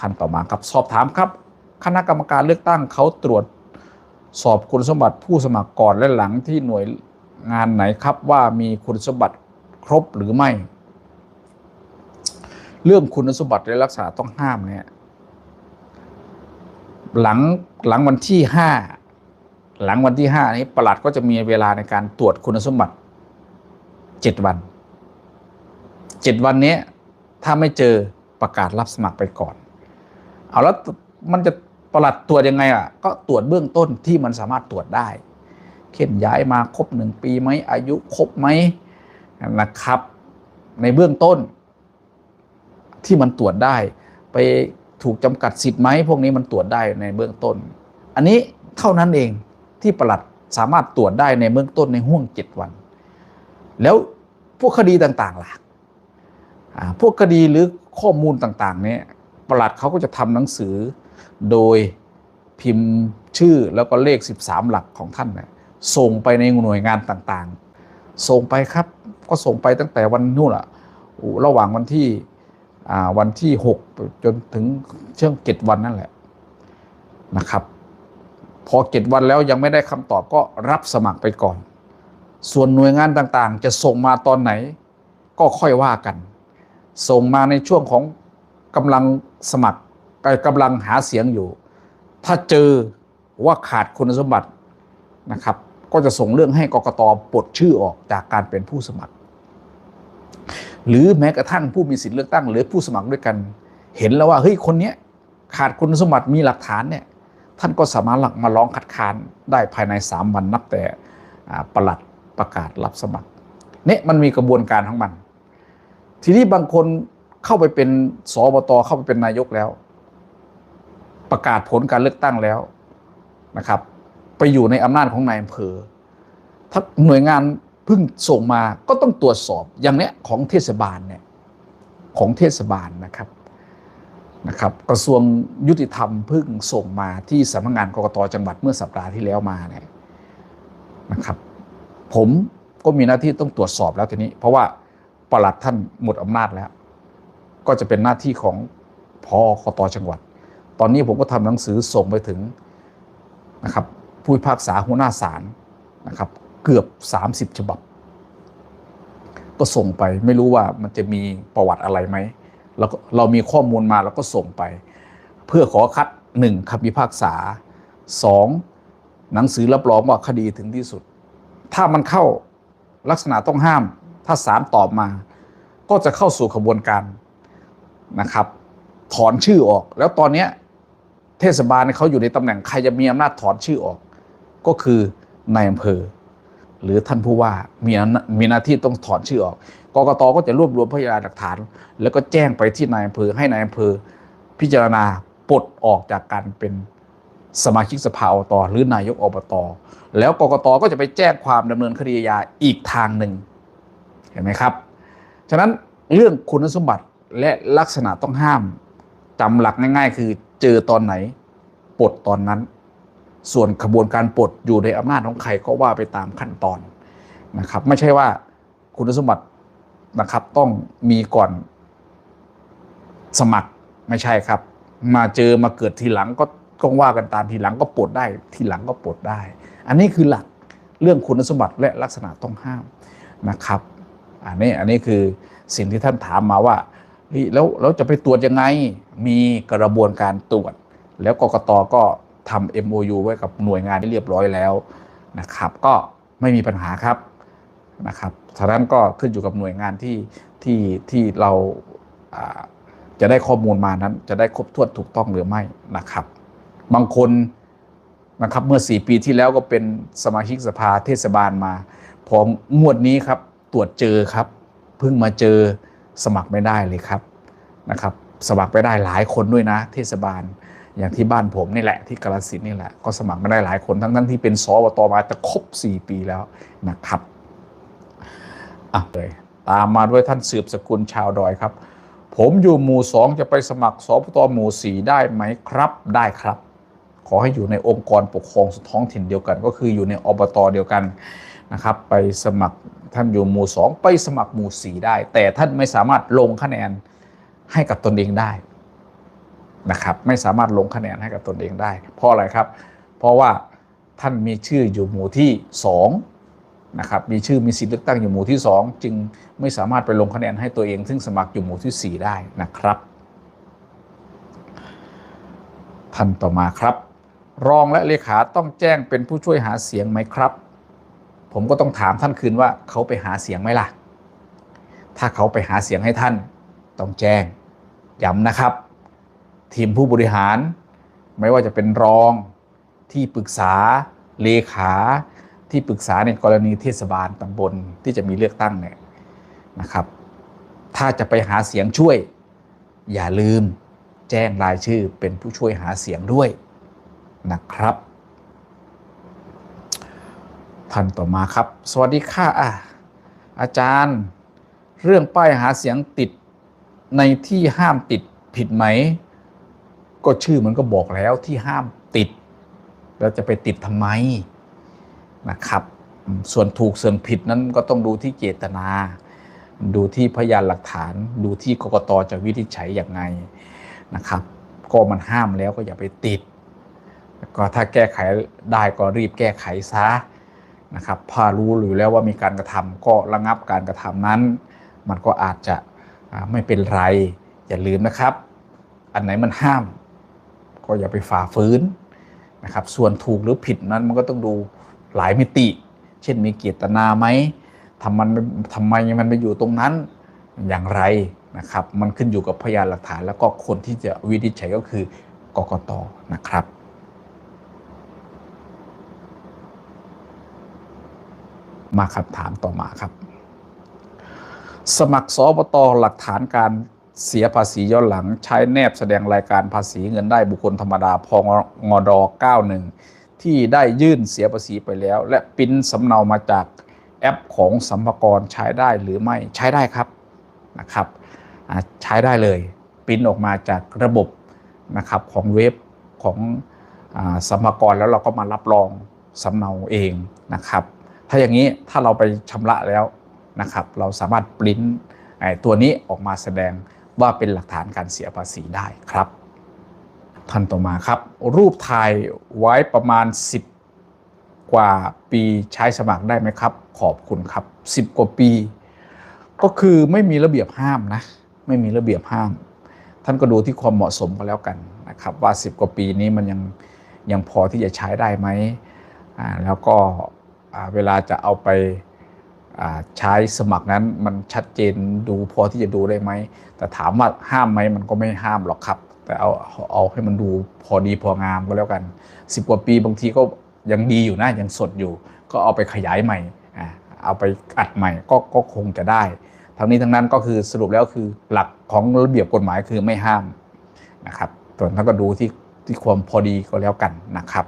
ท่านต่อมาครับ สอบถามครับ คณะกรรมการเลือกตั้งเขาตรวจสอบคุณสมบัติผู้สมัครก่อนและหลังที่หน่วยงานไหนครับว่ามีคุณสมบัติครบหรือไม่ เรื่องคุณสมบัติและลักษณะต้องห้ามเนี่ยหลังหลังวันที่ห้าหลังวันที่ห้านี้ประหลัดก็จะมีเวลาในการตรวจคุณสมบัติเจ็ดวันเจ็ดวันนี้ถ้าไม่เจอประกาศรับสมัครไปก่อน เอาแล้วมันจะประหลัดตรวจยังไงอะก็ตรวจเบื้องต้นที่มันสามารถตรวจได้เข็นย้ายมาครบหนึ่งปีไหมอายุครบไหมนะครับ ในเบื้องต้น ที่มันตรวจได้ ไปถูกจำกัดสิทธิ์ไหมพวกนี้มันตรวจได้ในเบื้องต้น อันนี้เท่านั้นเองที่ประหลัดสามารถตรวจได้ในเบื้องต้นในห่วงเจ็ดวัน แล้วพวกคดีต่างๆล่ะพวกคดีหรือข้อมูลต่างๆ เนี่ย ประหลัดเขาก็จะทำหนังสือ โดยพิมพ์ชื่อแล้วก็เลข 13 หลักของท่านนี่ยส่งไปในหน่วยงานต่างๆ ส่งไปครับก็ส่งไปตั้งแต่วันนู่นอะระหว่างวันที่วันที่ 6 จนถึงเชื่องเจ็ดวันนั่นแหละนะครับ พอเจ็ดวันแล้วยังไม่ได้คำตอบก็รับสมัครไปก่อน ส่วนหน่วยงานต่างๆ จะส่งมาตอนไหน ก็ค่อยว่ากัน ส่งมาในช่วงของ กำลังสมัครกำลังหาเสียงอยู่ ถ้าเจอว่าขาดคุณสมบัตินะครับ ก็จะส่งเรื่องให้กกตปลดชื่อออกจากการเป็นผู้สมัคร หรือแม้กระทั่งผู้มีสิทธิเลือกตั้ง หรือผู้สมัครด้วยกัน เห็นแล้วว่าเฮ้ยคนนี้ขาดคุณสมบัติมีหลักฐานเนี่ยท่านก็สามารถหลักมาร้องคัดค้านได้ภายใน 3 วันนับแต่ประหลัดประกาศรับสมัครเนี่ยมันมีกระบวนการของมัน ทีนี้บางคน เข้าไปเป็นสอบตเข้าไปเป็นนายกแล้ว ประกาศผลการเลือกตั้งแล้วนะครับ ไปอยู่ในอำนาจของนายอำเภอถ้าหน่วยงานเพิ่งส่งมาก็ต้องตรวจสอบอย่างเนี้ยของเทศบาลเนี่ยของเทศบาลนะครับนะครับกระทรวงยุติธรรมเพิ่งส่งมาที่สำนักงานกรกตจังหวัดเมื่อสัปดาห์ที่แล้วมาเนี่ยนะครับ ผมก็มีหน้าที่ต้องตรวจสอบแล้วทีนี้ เพราะว่าประหลัดท่านหมดอำนาจแล้ว ก็จะเป็นหน้าที่ของพอคตจังหวัด ตอนนี้ผมก็ทำหนังสือส่งไปถึงนะครับผู้พิพากษาหัวหน้าศาลนะครับ เกือบ 30 ฉบับ ก็ส่งไปไม่รู้ว่ามันจะมีประวัติอะไรไหมแล้วเรามีข้อมูลมาแล้วก็ส่งไป เพื่อขอคัดหนึ่งคำพิพากษาสองหนังสือรับรองว่าคดีถึงที่สุด ถ้ามันเข้าลักษณะต้องห้าม ถ้าศาลตอบมา ก็จะเข้าสู่ขบวนการ นะครับ ถอนชื่อออก แล้วตอนนี้เทศบาลเขาอยู่ในตำแหน่งใครจะมีอำนาจถอนชื่อออก ก็คือนายอำเภอ หรือท่านผู้ว่ามีมีหน้าที่ต้องถอนชื่อออกกกตก็จะรวบรวมพยานหลักฐาน แล้วก็แจ้งไปที่นายอำเภอให้นายอำเภอ พิจารณาปลดออกจากการเป็นสมาชิกสภาอบตหรือนายกอบตแล้วกกตก็จะไปแจ้งความดำเนินคดียาอีกทางหนึ่งเห็นไหมครับ ฉะนั้นเรื่องคุณสมบัติ และลักษณะต้องห้ามจำหลักง่าย ๆ คือเจอตอนไหนปลดตอนนั้น ส่วนขบวนการปลดอยู่ในอำนาจของใครก็ว่าไปตามขั้นตอนนะครับ ไม่ใช่ว่าคุณสมบัตินะครับต้องมีก่อนสมัครไม่ใช่ครับ มาเจอมาเกิดทีหลังก็ก็ว่ากันตามทีหลังก็ปลดได้ ทีหลังก็ปลดได้ อันนี้คือหลักเรื่องคุณสมบัติและลักษณะต้องห้ามนะครับ อันนี้อันนี้คือสิ่งที่ท่านถามมาว่า แล้วเราจะไปตรวจยังไง มีกระบวนการตรวจ แล้วกกตก็ทำ MOU ไว้กับหน่วยงานที่เรียบร้อยแล้วนะครับ ก็ไม่มีปัญหาครับนะครับฉะนั้นก็ขึ้นอยู่กับหน่วยงานที่ที่ที่เราจะได้ข้อมูลมานั้น จะได้ครบถ้วนถูกต้องหรือไม่นะครับ บางคนนะครับเมื่อ 4 ปีที่แล้วก็เป็นสมาชิกสภาเทศบาลมา พองวดนี้ครับตรวจเจอครับเพิ่งมาเจอ สมัครไม่ได้เลยครับนะครับ สมัครไปได้หลายคนด้วยนะ เทศบาลอย่างที่บ้านผมนี่แหละที่กาลสินนี่แหละก็สมัครไม่ได้หลายคนทั้งทั้งที่เป็นสวตมาจะครบ 4 ปีแล้วนะครับอะเลยตามมาด้วยท่านสืบสกุลชาวดอยครับ ผมอยู่หมู่สองจะไปสมัครสปตหมู่สี่ได้ไหมครับได้ครับ ขอให้อยู่ในองค์กรปกครองท้องถิ่นเดียวกัน ก็คืออยู่ในอบตเดียวกันนะครับ ไปสมัคร ท่านอยู่หมู่สองไปสมัครหมู่สี่ได้ แต่ท่านไม่สามารถลงคะแนนให้กับตนเองได้นะครับ ไม่สามารถลงคะแนนให้กับตนเองได้ เพราะอะไรครับ เพราะว่าท่านมีชื่ออยู่หมู่ที่2นะครับมีชื่อมีสิทธิเลือกตั้งอยู่หมู่ที่ 2 จึงไม่สามารถไปลงคะแนนให้ตัวเอง ซึ่งสมัครอยู่หมู่ที่ 4 ได้นะครับ ท่านต่อมาครับ รองและเลขาต้องแจ้งเป็นผู้ช่วยหาเสียงไหมครับ ผมก็ต้องถามท่านคืนว่าเขาไปหาเสียงไหมล่ะ ถ้าเขาไปหาเสียงให้ท่านต้องแจ้งย้ำนะครับ ทีมผู้บริหาร ไม่ว่าจะเป็นรองที่ปรึกษาเลขาที่ปรึกษาในกรณีเทศบาลตำบลที่จะมีเลือกตั้งเนี่ยนะครับ ถ้าจะไปหาเสียงช่วย อย่าลืมแจ้งรายชื่อเป็นผู้ช่วยหาเสียงด้วยนะครับ ท่านต่อมาครับ สวัสดีค่ะอะอาจารย์ เรื่องป้ายหาเสียงติดในที่ห้ามติดผิดไหม ก็ชื่อมันก็บอกแล้วที่ห้ามติด แล้วจะไปติดทำไมนะครับ ส่วนถูกส่วนผิดนั้นก็ต้องดูที่เจตนา ดูที่พยานหลักฐาน ดูที่กกตจะวินิจฉัยอย่างไงนะครับ ก็มันห้ามแล้วก็อย่าไปติด ก็ถ้าแก้ไขได้ก็รีบแก้ไขซะ นะครับถ้ารู้อยู่แล้วว่ามีการกระทำก็ระงับการกระทำนั้น มันก็อาจจะไม่เป็นไร อย่าลืมนะครับ อันไหนมันห้าม ก็อย่าไปฝ่าฝืนนะครับ ส่วนถูกหรือผิดนั้นมันก็ต้องดูหลายมิติ เช่นมีเจตนาไหมทำมันทำไมมันไปอยู่ตรงนั้นอย่างไรนะครับ มันขึ้นอยู่กับพยานหลักฐาน แล้วก็คนที่จะวินิจฉัยก็คือกกตนะครับ มาคำถามต่อมาครับ สมัครสอบตหลักฐานการเสียภาษีย้อนหลังใช้แนบแสดงรายการภาษีเงินได้บุคคลธรรมดาพงงด91 ที่ได้ยื่นเสียภาษีไปแล้ว และปิ้นสำเนามาจากแอปของสัมภากรใช้ได้หรือไม่ใช้ได้ครับนะครับใช้ได้เลยปิ้นออกมาจากระบบนะครับของเว็บของอสัมภากรแล้วเราก็มารับรองสำเนาเองนะครับ ถ้าอย่างนี้ถ้าเราไปชำระแล้วนะครับ เราสามารถปริ้นตัวนี้ออกมาแสดงว่าเป็นหลักฐานการเสียภาษีได้ครับท่านต่อมาครับ รูปถ่ายไว้ประมาณ 10 กว่าปีใช้สมัครได้ไหมครับ ขอบคุณครับ 10 กว่าปี ก็คือไม่มีระเบียบห้ามนะไม่มีระเบียบห้าม ท่านก็ดูที่ความเหมาะสมก็แล้วกันนะครับว่า 10 กว่าปีนี้มันยังยังพอที่จะใช้ได้ไหมอ่าแล้วก็ เวลาจะเอาไปใช้สมัครนั้นมันชัดเจนดูพอที่จะดูได้ไหม แต่ถามว่าห้ามไหมมันก็ไม่ห้ามหรอกครับ แต่เอาเอาให้มันดูพอดีพองามก็แล้วกัน 10 กว่าปีบางทีก็ยังดีอยู่นะยังสดอยู่ ก็เอาไปขยายใหม่เอาไปอัดใหม่ก็ก็คงจะได้ ทั้งนี้ทั้งนั้นก็คือสรุปแล้วคือหลักของระเบียบกฎหมายคือไม่ห้ามนะครับส่วนท่านก็ดูที่ที่ความพอดีก็แล้วกันนะครับ